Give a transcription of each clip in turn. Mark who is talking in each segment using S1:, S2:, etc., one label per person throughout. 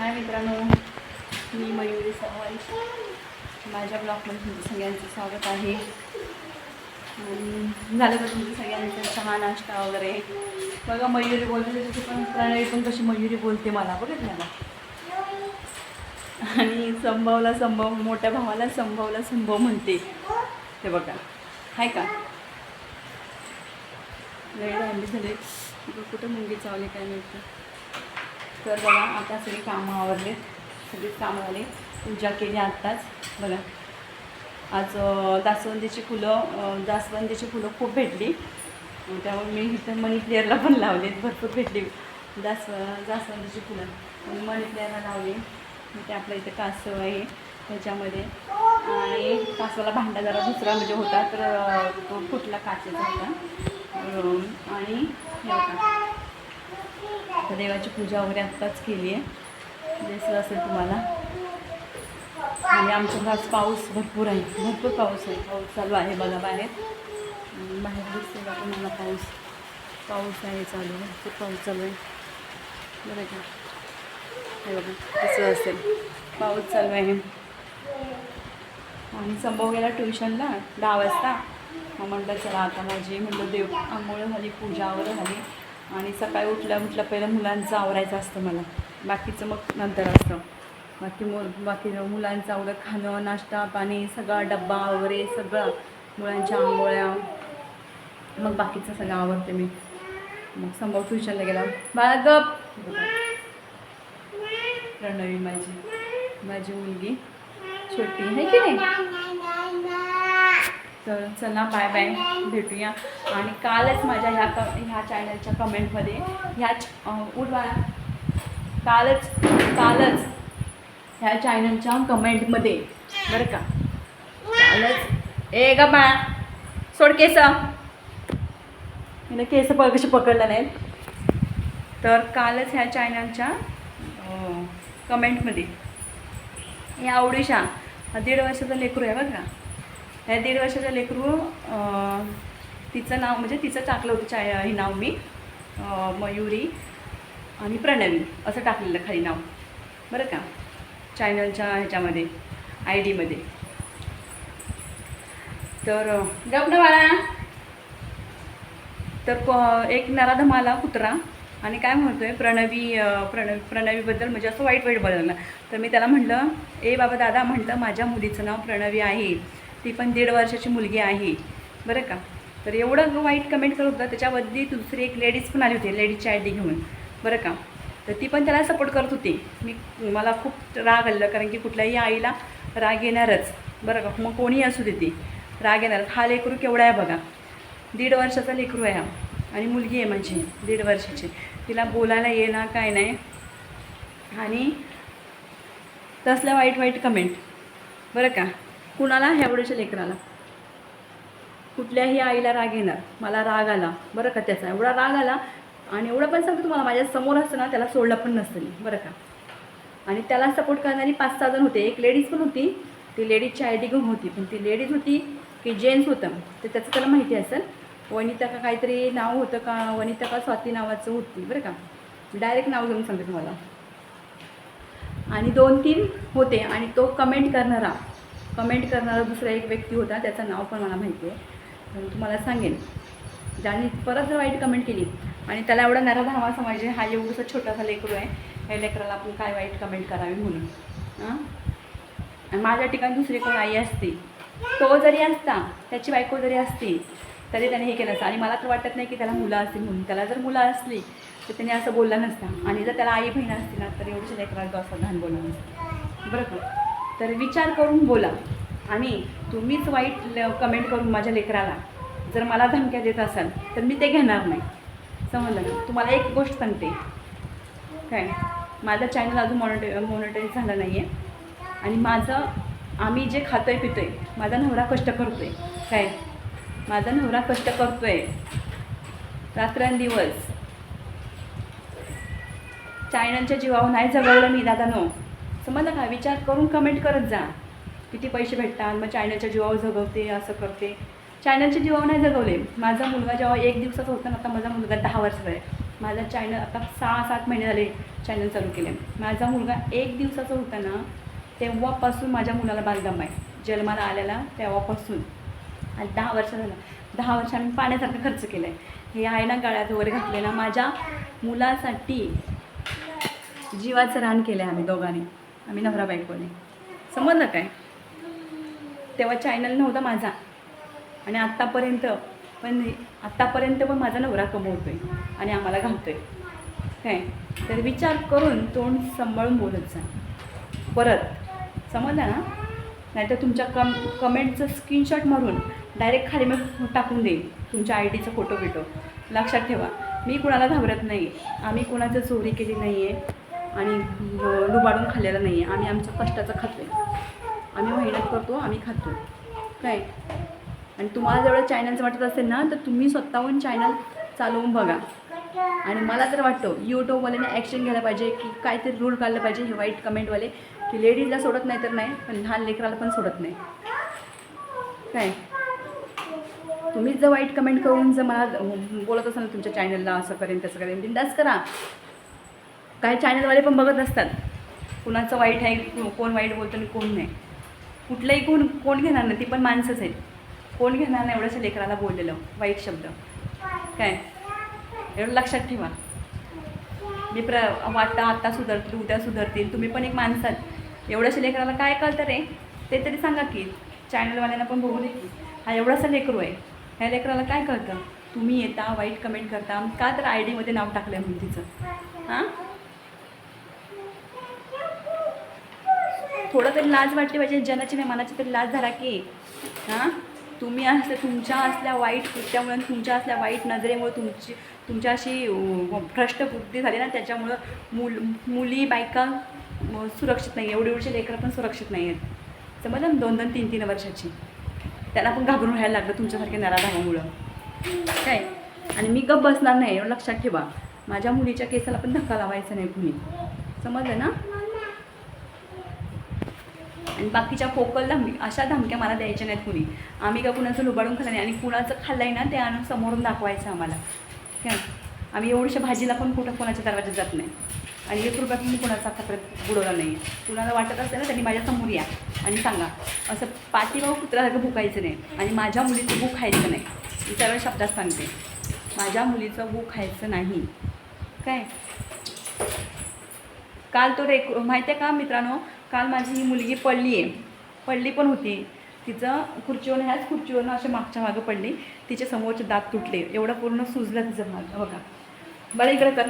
S1: हाय मित्रांनो मी मयुरी सवाई माझ्या ब्लॉगमध्ये तुमचं सगळ्यांचं स्वागत आहे. आणि झालं का तुमचं सगळ्यांचं चहा नाश्ता वगैरे? बघा मयुरी बोलते तशी पण प्रणय पण कशी मयुरी बोलते मला बघितलं ना? आणि संभवला संभव मोठ्या भावाला संभवला संभव म्हणते. ते बघा हाय का? वेळ हल्ली झाले. कुठं मुंगी चावली काय मिळतं तर बघा आता सगळी कामं आवरले. सगळीच कामं आले पूजा केली आत्ताच. बघा. आज जास्वंदीची फुलं जास्वंदीची फुलं खूप भेटली. त्यामुळे मी इथं मनी प्लेअरला पण लावलेत भरपूर भेटली. जास्व जास्वंदीची फुलं. मनी प्लेअरला लावली. ते आपल्या इथं कासव आहे. त्याच्यामध्ये. आणि कासवाला भांडा जरा दुसरा म्हणजे होता तर तो फुटला काचेचा होता. आणि हे होता तर देवाची पूजा वगैरे आत्ताच केली आहे. दिसलं असेल तुम्हाला. आणि आमच्या घरात पाऊस भरपूर आहे. भरपूर पाऊस आहे. पाऊस चालू आहे बघा बाहेर. बाहेर दिसते का तुम्हाला पाऊस. पाऊस आहे चालू भरपूर पाऊस चालू आहे. बरं का? हे बघा कसं असेल. पाऊस चालू आहे. आणि संभव गेला ट्युशनला दहा वाजता. मग म्हटलं चला आता माझी म्हटलं देव आंघोळ झाली पूजा वगैरे झाली. आणि सकाळी उठल्या उठल्या पहिलं मुलांचं आवरायचं असतं मला. बाकीचं मग नंतर असतं. बाकी मु बाकी मुलांचं आवडं खाणं नाश्ता पाणी सगळा डब्बा वगैरे सगळं. मुलांच्या आंघोळ्या. मग बाकीचं सगळं आवडते मी. मग संभव ट्युशनला गेला. बाळा गप. प्रणवी माझी. माझी मुलगी. छोटी. आहे की नाही? तर चला बाय बाय भेटूया. आणि कालच माझ्या ह्या क ह्या चॅनलच्या कमेंटमध्ये ह्याच उडवा. कालच कालच ह्या चॅनलच्या कमेंटमध्ये बरं का? कालच. ए ग बा सोड केस. हिनं केस प कशी पकडलं नाहीत तर कालच ह्या चॅनलच्या कमेंटमध्ये या आवडीशा दीड वर्षाचं लेकरू आहे बघा ह्या दीड वर्षाच्या लेकरू तिचं नाव म्हणजे तिचं टाकलं होतं चाय हे नाव मी मयुरी आणि प्रणवी असं टाकलेलं खाली नाव. बरं का? चॅनलच्या ह्याच्यामध्ये आय डीमध्ये तर गप ना बाळा. तर प- एक नराधमाला कुत्रा आणि काय म्हणतो आहे प्रणवी प्रणवी प्रणवीबद्दल म्हणजे असं वाईट वाईट बदललं तर मी त्याला म्हटलं ए बाबा दादा म्हटलं माझ्या मुलीचं नाव प्रणवी आहे. ती पण दीड वर्षाची मुलगी आहे. बरं का? तर एवढं वाईट कमेंट करत होता त्याच्यावरती दुसरी एक लेडीज पण आली होती लेडीजची आय डी घेऊन. बरं का? तर ती पण त्याला सपोर्ट करत होती. मी मला खूप राग आलेला कारण की कुठल्याही आईला राग येणारच. बरं का? मग कोणीही असू दे ती. राग येणार. हा लेकरू केवढा आहे बघा? दीड वर्षाचा लेकरू आहे हा. आणि मुलगी आहे माझी दीड वर्षाची. तिला बोलायला येणार काय नाही. आणि तसल्या वाईट वाईट कमेंट बरं का? कुणाला ह्या लेकराला? कुठल्याही आईला राग येणार. मला राग आला. बरं का त्याचा? एवढा राग आला आणि एवढं पण सांगतो तुम्हाला माझ्यासमोर असतं ना त्याला सोडलं पण नसतं मी. बरं का? आणि त्याला सपोर्ट करणारी पाच सहा जण होते. एक लेडीज पण होती. ती लेडीजची आय डी घेऊन होती. पण ती लेडीज होती की जेंट्स होतं. तर त्याचं त्याला माहिती असेल. वनिता का काहीतरी नाव होतं का? वनिता का स्वाती नावाचं होती. बरं का? डायरेक्ट नाव घेऊन सांगते तुम्हाला. आणि दोन तीन होते. आणि तो कमेंट करणारा. कमेंट करणारा दुसरा एक व्यक्ती होता त्याचं नाव पण मला माहिती आहे. तर तुम्हाला सांगेन ज्याने परत जर वाईट कमेंट केली आणि त्याला एवढा नराधावा समाज आहे हा एवढंसा छोटासा लेकरू आहे या लेकराला आपण काय वाईट कमेंट करावी म्हणून? हां? आणि माझ्या ठिकाणी दुसरी कोण आई असती तो जरी असता त्याची बायको जरी असती तरी त्याने हे केलं असतं आणि मला तर वाटत नाही की त्याला मुलं असतील म्हणून. त्याला जर मुलं असली तर त्याने असं बोलला नसता. आणि जर त्याला आई बहीण असती ना तर एवढीच लेकराला असं घाण बोलला नसतं. बरं का? तर विचार करून बोला. आणि तुम्हीच वाईट कमेंट करून माझ्या लेकराला जर मला धमक्या देत असाल तर मी ते घेणार नाही. समजलं ना तुम्हाला एक गोष्ट सांगते. काय? माझं चॅनल अजून मॉनिटे मॉनिटाईज झालं नाही आहे आणि माझं आम्ही जे खातोय पितोय माझा नवरा कष्ट करतो आहे काय? माझा नवरा कष्ट करतो आहे रात्रंदिवस चॅनलच्या जीवावर नाही जगवलं मी दादा नो समजलं का विचार करून कमेंट करत जा. किती पैसे भेटतात? मग चायनाच्या जीवावर जगवते असं करते. चायनाच्या जीवावर नाही जगवले माझा मुलगा जेव्हा एक दिवसाचा होता ना आता माझा मुलगा दहा वर्षाचा आहे. माझा चॅनल आता सहा सात महिने झाले चॅनल चालू केले. माझा मुलगा एक दिवसाचा होता ना तेव्हापासून माझ्या मुलाला बालगम आहे. जन्माला आलेला तेव्हापासून. आणि दहा वर्ष झालं. दहा वर्ष आम्ही पाण्यासारखं खर्च केला आहे हे आहे ना गळ्यात वगैरे घातलेलं माझ्या मुलासाठी जीवाचं रान केलं आहे आम्ही दोघांनी. आम्ही नवरा बायकोने. समजलं काय? तेव्हा चॅनल नव्हता माझा. आणि आत्तापर्यंत पण आत्तापर्यंत पण माझा नवरा कमवतोय आणि आम्हाला घालतोय. काय? तर विचार करून तोंड सांभाळून बोलत जा. परत. समजलं ना? नाहीतर तुमच्या कम कमेंटचं स्क्रीनशॉट मारून डायरेक्ट खाली मी टाकून देईन. तुमच्या आय डीचा फोटो बिटो लक्षात ठेवा. मी कुणाला घाबरत नाही आम्ही कुणाचं चोरी केली नाही आहे आणि लुबाडून खाल्लेलं नाही आहे आम्ही आमचं कष्टाचं खातो आहे आम्ही मेहनत करतो आम्ही खातो काय आणि तुम्हाला जेवढं चॅनलचं वाटत असेल ना तर तुम्ही स्वतःहून चॅनल चालवून बघा. आणि मला तर वाटतं यूट्यूबवाल्याने ॲक्शन घ्यायला पाहिजे की काहीतरी रूल काढलं पाहिजे हे वाईट कमेंटवाले की लेडीजला सोडत नाही तर नाही पण लहान लेकराला पण सोडत नाही. काय तुम्हीच जर वाईट कमेंट करून जर मला बोलत असाल ना तुमच्या चॅनलला असं करेन तसं करेन बिंदास करा. काही चॅनलवाले पण बघत असतात. कुणाचं वाईट आहे कोण वाईट बोलतो आणि कोण नाही. कुठलंही कोण कोण घेणार नाही ती पण माणसंच आहेत. कोण घेणार नाही एवढंसं लेकराला बोललेलं वाईट शब्द. काय? एवढं लक्षात ठेवा. मी प्र वाटतं आत्ता सुधारतील उद्या सुधारतील तुम्ही पण एक माणसात एवढंसं लेकराला काय कळतं रे? ते तरी सांगा की चॅनलवाल्यांना पण बघू दे की हा एवढासा लेकरू आहे. ह्या लेकराला काय कळतं? तुम्ही येता वाईट कमेंट करता. का तर आय डीमध्ये नाव टाकलं आहे म्हणून तिचं. हां? थोडं तरी लाज वाटली पाहिजे जनाची नाही मनाची तरी लाज झाला की हां? तुम्ही असल्या तुमच्या असल्या वाईट कृत्यामुळे तुमच्या असल्या वाईट नजरेमुळे तुमची तुमच्या अशी भ्रष्ट बुद्धी झाली ना त्याच्यामुळं मुल मुली बायका सुरक्षित नाही एवढे एवढे लेकरं पण सुरक्षित नाही आहेत समजलं ना दोन दोन तीन तीन वर्षाची. त्यांना पण घाबरून व्हायला लागलं तुमच्यासारख्या नराधामामुळं. काय? आणि मी गप बसणार नाही एवढं लक्षात ठेवा. माझ्या मुलीच्या केसाला पण धक्का लावायचा नाही कुणी. समजलं ना? आणि बाकीच्या फोकल धमकी अशा धमक्या मला द्यायच्या नाहीत कुणी. आम्ही का कुणाचं लुबाडून खाल्लं नाही आणि कुणाचं खाल्लं आहे ना ते आणून समोरून दाखवायचं आम्हाला. काय आम्ही एवढ्या भाजीला पण कुठं कोणाच्या दरवाजात जात नाही. आणि एक रुपयात मी कुणाचा आतापर्यंत बुडवला नाही कुणाला वाटत असेल ना त्यांनी माझ्यासमोर या आणि सांगा. असं पाठीभाऊ कुत्रासारखं भुकायचं नाही आणि माझ्या मुलीचं भूक खायचं नाही. मी सर्व शब्दात सांगते. माझ्या मुलीचं भूक खायचं नाही. काय? काल तो रेक माहिती आहे का मित्रांनो? काल माझी ही मुलगी पडली आहे. पडली पण होती. तिचं खुर्चीवरून ह्याच खुर्चीवरून असे मागच्या मागं पडली. तिचे समोरचे दात तुटले. एवढं पूर्ण सुजलं तिचं भाग बघा. बरं इकडे कर.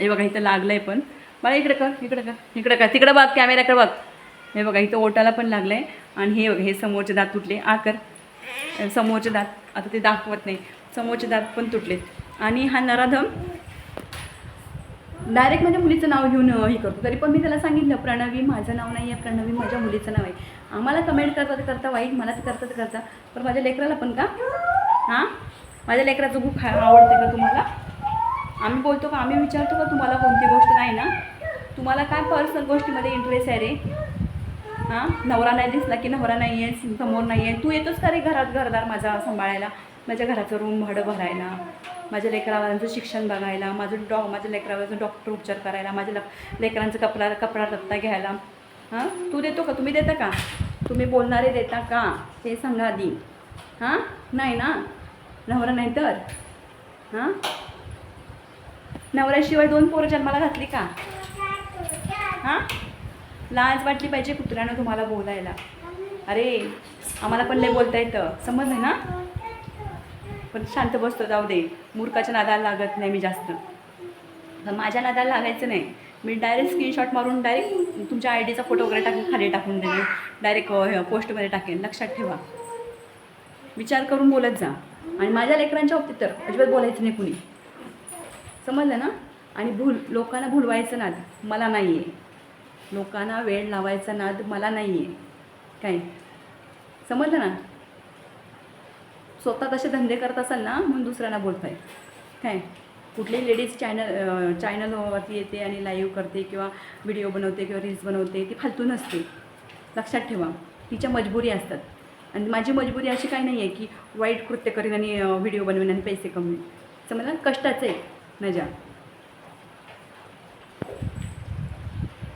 S1: हे बघा इथं लागलं आहे पण. बरं इकडे कर. इकडे कर. इकडे कर. तिकडं बघ कॅमेऱ्याकडे बघ. हे बघा इथं ओटाला पण लागलं आहे आणि हे बघा हे समोरचे दात तुटले. आ कर. समोरचे दात. आता ते दाखवत नाही. समोरचे दात पण तुटलेत. आणि हा नराधम डायरेक्ट माझ्या मुलीचं नाव घेऊन हे करतो. तरी पण मी त्याला सांगितलं प्रणवी माझं नाव नाही आहे प्रणवी माझ्या मुलीचं नाव आहे. आम्हाला कमेंट करता करता वाईट मला ते करता करता. पण माझ्या लेकराला पण का? हां? माझ्या लेकराचं खूप खा आवडते का तुम्हाला? आम्ही बोलतो का? आम्ही विचारतो का तुम्हाला कोणती गोष्ट नाही ना? तुम्हाला काय पर्सनल गोष्टीमध्ये इंटरेस्ट आहे रे? हां? नवरा नाही दिसला की नवरा नाही आहे समोर नाही आहे तू येतोस का रे घरात घरदार माझा सांभाळायला? माझ्या घराचं रूम भाडं भरायला. माझ्या लेकरावांचं शिक्षण बघायला माझं डॉ माझ्या लेकरावाचं डॉक्टर उपचार करायला माझ्या ल लेकरांचं कपडा कपडा दत्ता घ्यायला. हां? तू देतो का? तुम्ही देता का? तुम्ही बोलणारे देता का? ते सांगा आधी. हां? नाही ना? नवरा नाही तर? हां? नवऱ्याशिवाय दोन पोरं जन्माला घातली का? हां? लाज वाटली पाहिजे कुत्र्यानं तुम्हाला बोलायला. अरे आम्हाला पण लय बोलता येतं. समजलं ना? पण शांत बसतो जाऊ दे. मूर्खाच्या नादाला लागत नाही मी जास्त. तर माझ्या नादाला लागायचं नाही. मी डायरेक्ट स्क्रीनशॉट मारून डायरेक्ट तुमच्या आय डीचा फोटो वगैरे टाकून खाली टाकून देईन डायरेक्ट पोस्टमध्ये टाकेन. लक्षात ठेवा. विचार करून बोलत जा. आणि माझ्या लेकरांच्या बाबतीत तर अजिबात बोलायचं नाही कुणी. समजलं ना? आणि भूल लोकांना भुलवायचं नाद मला नाही आहे लोकांना वेळ लावायचा नाद मला नाही आहे काय? समजलं ना? स्वतः तसे धंदे करत असाल ना म्हणून दुसऱ्यांना बोलताय. काय? कुठलीही लेडीज चॅनल चॅनलवरती येते आणि लाईव्ह करते किंवा व्हिडिओ बनवते किंवा रील्स बनवते ती फालतू नसते. लक्षात ठेवा. तिच्या मजबुरी असतात. आणि माझी मजबुरी अशी काही नाही आहे की वाईट कृत्य करीन आणि व्हिडिओ बनवेन आणि पैसे कमवेन. मला कष्टाचं आहे. नजा.